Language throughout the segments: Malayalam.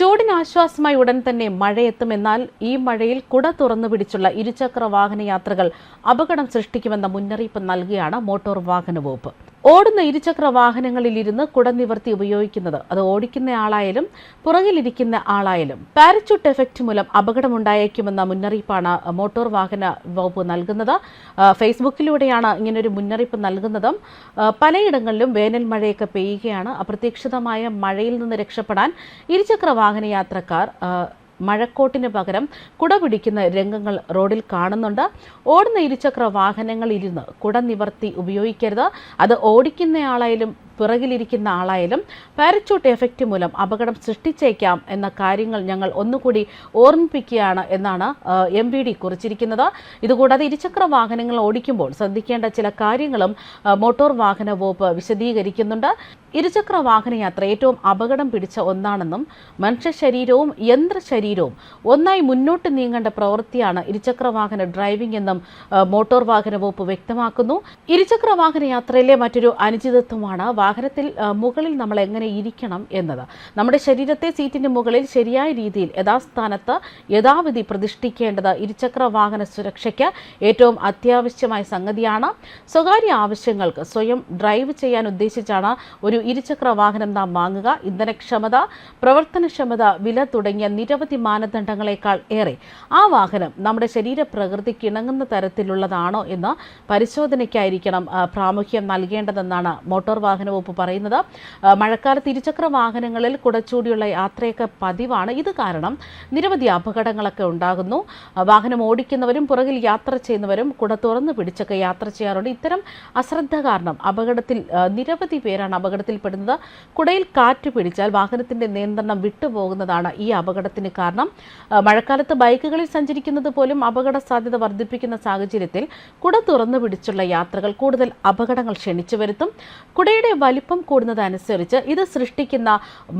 ചൂടിന് ആശ്വാസമായി ഉടൻ തന്നെ മഴയെത്തും എന്നാൽ ഈ മഴയിൽ കുട തുറന്നു പിടിച്ചുള്ള ഇരുചക്ര വാഹന യാത്രകൾ അപകടം സൃഷ്ടിക്കുമെന്ന മുന്നറിയിപ്പ് നൽകിയാണ് മോട്ടോർ വാഹന വകുപ്പ്. ഓടുന്ന ഇരുചക്ര വാഹനങ്ങളിലിരുന്ന് കുടനിവർത്തി കുട നിവർത്തി ഉപയോഗിക്കുന്നത്. അത് ഓടിക്കുന്ന ആളായാലും പുറകിലിരിക്കുന്ന ആളായാലും പാരച്യൂട്ട് എഫക്റ്റ് മൂലം അപകടമുണ്ടായേക്കുമെന്ന മുന്നറിയിപ്പാണ് മോട്ടോർ വാഹന വകുപ്പ് നൽകുന്നത്. ഫേസ്ബുക്കിലൂടെയാണ് ഇങ്ങനൊരു മുന്നറിയിപ്പ് നൽകുന്നതും പലയിടങ്ങളിലും വേനൽ മഴയൊക്കെ പെയ്യുകയാണ്. അപ്രതീക്ഷിതമായ മഴയിൽ നിന്ന് രക്ഷപ്പെടാൻ ഇരുചക്ര വാഹന യാത്രക്കാർ മഴക്കോട്ടിന് പകരം കുട പിടിക്കുന്ന രംഗങ്ങൾ റോഡിൽ കാണുന്നുണ്ട്. ഓടുന്ന ഇരുചക്ര വാഹനങ്ങളിരുന്ന് കുട നിവർത്തി ഉപയോഗിക്കരുത്. അത് ഓടിക്കുന്നയാളായാലും പിറകിലിരിക്കുന്ന ആളായാലും പാരച്യൂട്ട് എഫക്റ്റ് മൂലം അപകടം സൃഷ്ടിച്ചേക്കാം എന്ന കാര്യങ്ങൾ ഞങ്ങൾ ഒന്നുകൂടി ഓർമ്മിപ്പിക്കുകയാണ് എന്നാണ് എം വി ഡി കുറിച്ചിരിക്കുന്നത്. ഇതുകൂടാതെ ഇരുചക്ര വാഹനങ്ങൾ ഓടിക്കുമ്പോൾ ശ്രദ്ധിക്കേണ്ട ചില കാര്യങ്ങളും മോട്ടോർ വാഹന വകുപ്പ് വിശദീകരിക്കുന്നുണ്ട്. ഇരുചക്ര വാഹനയാത്ര ഏറ്റവും അപകടം പിടിച്ച ഒന്നാണെന്നും മനുഷ്യ ശരീരവും യന്ത്ര ശരീരവും ഒന്നായി മുന്നോട്ട് നീങ്ങേണ്ട പ്രവൃത്തിയാണ് ഇരുചക്ര വാഹന ഡ്രൈവിംഗ് എന്നും മോട്ടോർ വാഹന വകുപ്പ് വ്യക്തമാക്കുന്നു. ഇരുചക്ര വാഹന യാത്രയിലെ മറ്റൊരു അനുചിതത്വമാണ് വാഹനത്തിൽ മുകളിൽ നമ്മൾ എങ്ങനെ ഇരിക്കണം എന്നത്. നമ്മുടെ ശരീരത്തെ സീറ്റിന്റെ മുകളിൽ ശരിയായ രീതിയിൽ യഥാസ്ഥാനത്ത് യഥാവിധി പ്രതിഷ്ഠിക്കേണ്ടത് ഇരുചക്ര വാഹന സുരക്ഷയ്ക്ക് ഏറ്റവും അത്യാവശ്യമായ സംഗതിയാണ്. സ്വകാര്യ ആവശ്യങ്ങൾക്ക് സ്വയം ഡ്രൈവ് ചെയ്യാൻ ഉദ്ദേശിച്ചാണ് ഒരു ഇരുചക്ര വാഹനം നാം വാങ്ങുക. ഇന്ധനക്ഷമത പ്രവർത്തനക്ഷമത വില തുടങ്ങിയ നിരവധി മാനദണ്ഡങ്ങളെക്കാൾ ഏറെ. ആ വാഹനം നമ്മുടെ ശരീരപ്രകൃതിക്ക് ഇണങ്ങുന്ന തരത്തിലുള്ളതാണോ എന്ന് പരിശോധനയ്ക്കായിരിക്കണം പ്രാമുഖ്യം നൽകേണ്ടതെന്നാണ് മോട്ടോർ വാഹന വകുപ്പ് പറയുന്നത് മഴക്കാല മഴക്കാലത്ത് ഇരുചക്ര വാഹനങ്ങളിൽ കുടച്ചൂടിയുള്ള യാത്രയൊക്കെ പതിവാണ്. ഇത് കാരണം നിരവധി അപകടങ്ങളൊക്കെ ഉണ്ടാകുന്നു. വാഹനം ഓടിക്കുന്നവരും പുറകിൽ യാത്ര ചെയ്യുന്നവരും കുട തുറന്നു പിടിച്ചൊക്കെ യാത്ര ചെയ്യാറുണ്ട്. ഇത്തരം അശ്രദ്ധ കാരണം അപകടത്തിൽ നിരവധി പേരാണ് അപകടത്തിൽപ്പെടുന്നത്. കുടയിൽ കാറ്റ് പിടിച്ചാൽ വാഹനത്തിന്റെ നിയന്ത്രണം വിട്ടുപോകുന്നതാണ് ഈ അപകടത്തിന് കാരണം. മഴക്കാലത്ത് ബൈക്കുകളിൽ സഞ്ചരിക്കുന്നത് പോലും അപകട സാധ്യത വർദ്ധിപ്പിക്കുന്ന സാഹചര്യത്തിൽ കുട തുറന്നു പിടിച്ചുള്ള യാത്രകൾ കൂടുതൽ അപകടങ്ങൾ ക്ഷണിച്ചു വരുത്തും. കുടയുടെ വലിപ്പം കൂടുന്നതനുസരിച്ച് ഇത് സൃഷ്ടിക്കുന്ന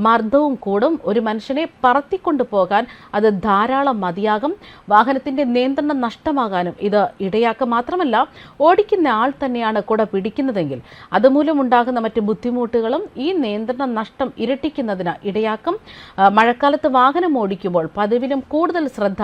മർദ്ദവും കൂടും. ഒരു മനുഷ്യനെ പറത്തിക്കൊണ്ടു പോകാൻ അത് ധാരാളം മതിയാകും. വാഹനത്തിന്റെ നിയന്ത്രണം നഷ്ടമാകാനും ഇത് ഇടയാക്കുക മാത്രമല്ല ഓടിക്കുന്ന ആൾ തന്നെയാണ് കുട പിടിക്കുന്നതെങ്കിൽ അതുമൂലം ഉണ്ടാകുന്ന മറ്റ് ബുദ്ധിമുട്ടുകളും ഈ നിയന്ത്രണ നഷ്ടം ഇരട്ടിക്കുന്നതിന് ഇടയാക്കും. മഴക്കാലത്ത് വാഹനം ഓടിക്കുമ്പോൾ പതിവിലും കൂടുതൽ ശ്രദ്ധ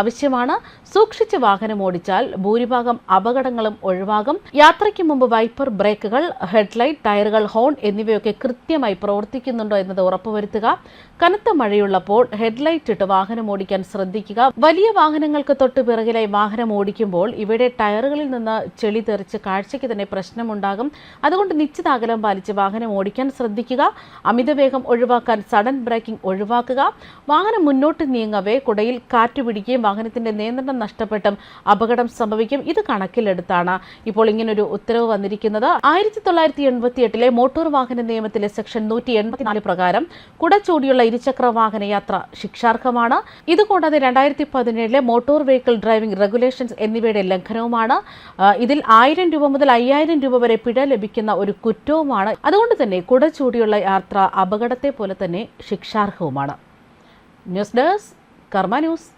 ആവശ്യമാണ്. സൂക്ഷിച്ച് വാഹനം ഓടിച്ചാൽ ഭൂരിഭാഗം അപകടങ്ങളും ഒഴിവാകും. യാത്രയ്ക്ക് മുമ്പ് വൈപ്പർ ബ്രേക്കുകൾ ഹെഡ്ലൈറ്റ് ടയറുകൾ ഹോൺ എന്നിവയൊക്കെ കൃത്യമായി പ്രവർത്തിക്കുന്നുണ്ടോ എന്നത് ഉറപ്പുവരുത്തുക. കനത്ത മഴയുള്ളപ്പോൾ ഹെഡ്ലൈറ്റ് ഇട്ട് വാഹനം ഓടിക്കാൻ ശ്രദ്ധിക്കുക. വലിയ വാഹനങ്ങൾക്ക് തൊട്ട് പിറകിലായി വാഹനം ഓടിക്കുമ്പോൾ ഇവയുടെ ടയറുകളിൽ നിന്ന് ചെളി തെറിച്ച് കാഴ്ചയ്ക്ക് തന്നെ പ്രശ്നമുണ്ടാകും. അതുകൊണ്ട് നിശ്ചിത അകലം പാലിച്ച് വാഹനം ഓടിക്കാൻ ശ്രദ്ധിക്കുക. അമിതവേഗം ഒഴിവാക്കാൻ സഡൻ ബ്രേക്കിംഗ് ഒഴിവാക്കുക. വാഹനം മുന്നോട്ട് നീങ്ങവേ കുടയിൽ കാറ്റ് പിടിക്കുകയും വാഹനത്തിന്റെ നിയന്ത്രണം നഷ്ടപ്പെട്ടും അപകടം സംഭവിക്കും. ഇത് കണക്കിലെടുത്താണ് ഇപ്പോൾ ഇങ്ങനൊരു ഉത്തരവ് വന്നിരിക്കുന്നത്. ആയിരത്തി തൊള്ളായിരത്തി എൺപത്തി എട്ടിലെ മോട്ടോർ വാഹന നിയമത്തിലെ സെക്ഷൻ നൂറ്റി എൺപത്തിനാല് പ്രകാരം കുടച്ചൂടിയുള്ള ഇരുചക്ര വാഹന യാത്ര ശിക്ഷാർഹമാണ്. ഇതുകൂടാതെ രണ്ടായിരത്തി പതിനേഴിലെ മോട്ടോർ വെഹിക്കിൾ ഡ്രൈവിംഗ് റെഗുലേഷൻസ് എന്നിവയുടെ ലംഘനവുമാണ്. ഇതിൽ ആയിരം രൂപ മുതൽ അയ്യായിരം രൂപ വരെ പിഴ ലഭിക്കുന്ന ഒരു കുറ്റവുമാണ്. അതുകൊണ്ട് തന്നെ കുടച്ചൂടിയുള്ള യാത്ര അപകടത്തെ പോലെ തന്നെ ശിക്ഷാർഹവുമാണ്. News desk Karma news.